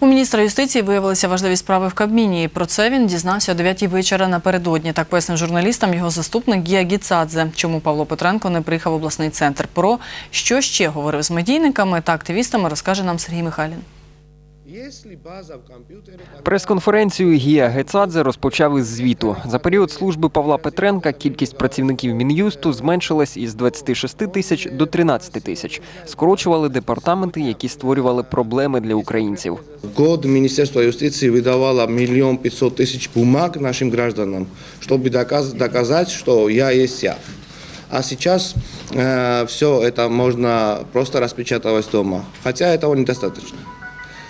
У міністра юстиції виявилися важливі справи в Кабміні. Про це він дізнався о 9 вечора напередодні. Так пояснив журналістам його заступник Гія Гіцадзе. Чому Павло Петренко не приїхав в обласний центр. Про що ще говорив з медійниками та активістами, розкаже нам Сергій Михайлін. Прес-конференцію Гія Гецадзе розпочав із звіту. За період служби Павла Петренка кількість працівників Мін'юсту зменшилась із 26 тисяч до 13 тисяч. Скорочували департаменти, які створювали проблеми для українців. В год Министерство юстиции выдавало миллион пятьсот тысяч бумаг нашим гражданам, чтобы доказ- доказать, что я есть я. А сейчас все это можно просто распечатывать дома, хотя этого недостаточно.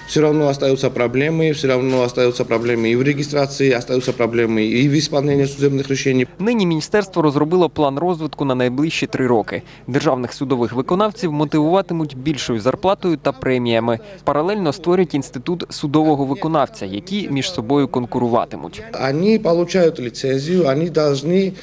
Все равно остаются проблемы, все равно остаются проблемы и в регистрации, остаются проблемы и в исполнении судебных решений. Нині міністерство розробило план розвитку на найближчі три роки. Державних судових виконавців мотивуватимуть більшою зарплатою та преміями. Паралельно створять інститут судового виконавця, які між собою конкуруватимуть. Они получают лицензию, они должны,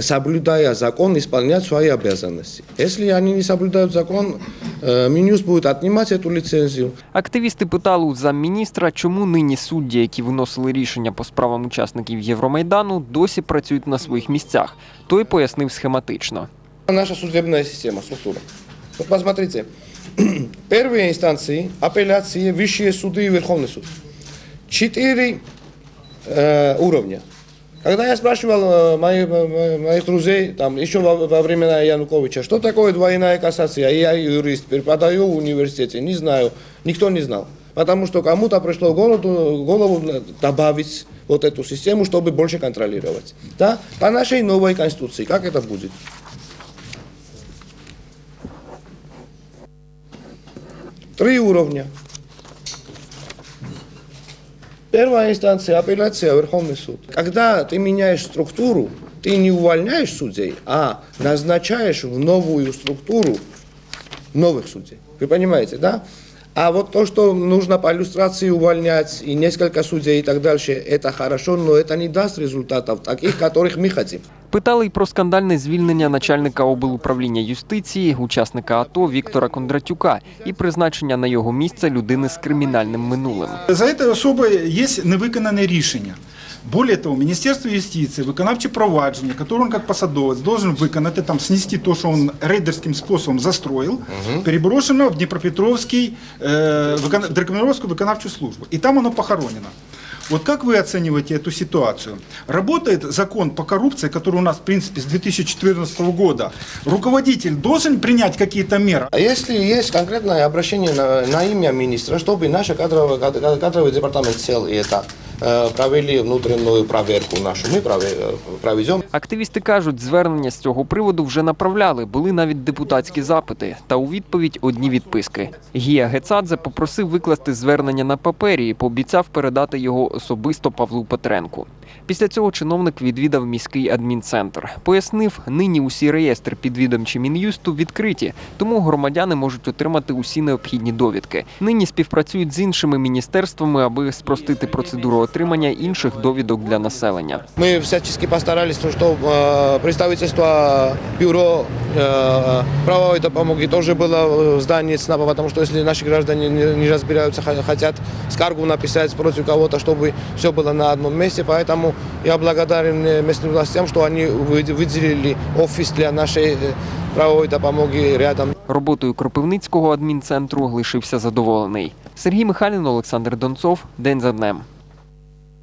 соблюдая закон, исполнять свои обязанности. Если они не соблюдают закон, э, Минюст будет отнимать эту лицензию. Активісти питали у замміністра, чому нині судді, які виносили рішення по справам учасників Євромайдану, досі працюють на своїх місцях. Той пояснив схематично. Наша судебная система, структура. Вот посмотрите, первые инстанции, апелляции, высшие суды и Верховный суд. Четыре э, уровня. Когда я спрашивал э, мои- мо- моих друзей, там, еще во, во времена Януковича, что такое двойная кассация, я юрист, преподаю в университете, не знаю, никто не знал. Потому что кому-то пришло в голову, голову добавить вот эту систему, чтобы больше контролировать. Да? По нашей новой конституции, как это будет? Три уровня. Первая инстанция, апелляция, Верховный суд. Когда ты меняешь структуру, ты не увольняешь судей, а назначаешь в новую структуру новых судей. Вы понимаете, да? А вот то, что нужно по иллюстрации увольнять и несколько судей и так дальше, это хорошо, но это не даст результатов, таких, которых мы хотим. Питали й про скандальне звільнення начальника облуправління юстиції, учасника АТО Віктора Кондратюка і призначення на його місце людини з кримінальним минулим. За этой особой есть невиконане рішення. Более того, Міністерство юстиції, виконавче провадження, которое он как посадовець должен виконати, там, снести то, що він рейдерським способом застроїв, переброшено в Дніпропетровський, э, викон- в Дніпропетровську виконавчу службу. І там оно похоронено. Вот как вы оцениваете эту ситуацию? Работает закон по коррупции, который у нас, в принципе, с 2014 года. Руководитель должен принять какие-то меры? А если есть конкретное обращение на, на имя министра, чтобы наш кадровый, кад- кадровый департамент сел и это э, провели внутреннюю проверку нашу, мы прове- э, проведем. Активісти кажуть, звернення з цього приводу вже направляли, були навіть депутатські запити. Та у відповідь одні відписки. Гія Гецадзе попросив викласти звернення на папері і пообіцяв передати його особисто Павлу Петренку. Після цього чиновник відвідав міський адмінцентр. Пояснив, нині усі реєстри підвідомчі мін'юсту відкриті, тому громадяни можуть отримати усі необхідні довідки. Нині співпрацюють з іншими міністерствами, аби спростити процедуру отримання інших довідок для населення. Мы всячески постарались, чтобы э, представительство бюро э, правовой допомоги тоже было в здании ЦНАПа, потому что если наши граждане не, не разбираются, х- хотят скаргу написать против кого-то, чтобы все было на одном месте. Поэтому я благодарен э, местным властям, что они вы- выделили офис для нашей э, правовой допомоги рядом. Роботою Кропивницького адмінцентру лишився задоволений. Сергій Михайлін, Олександр Донцов. День за днем.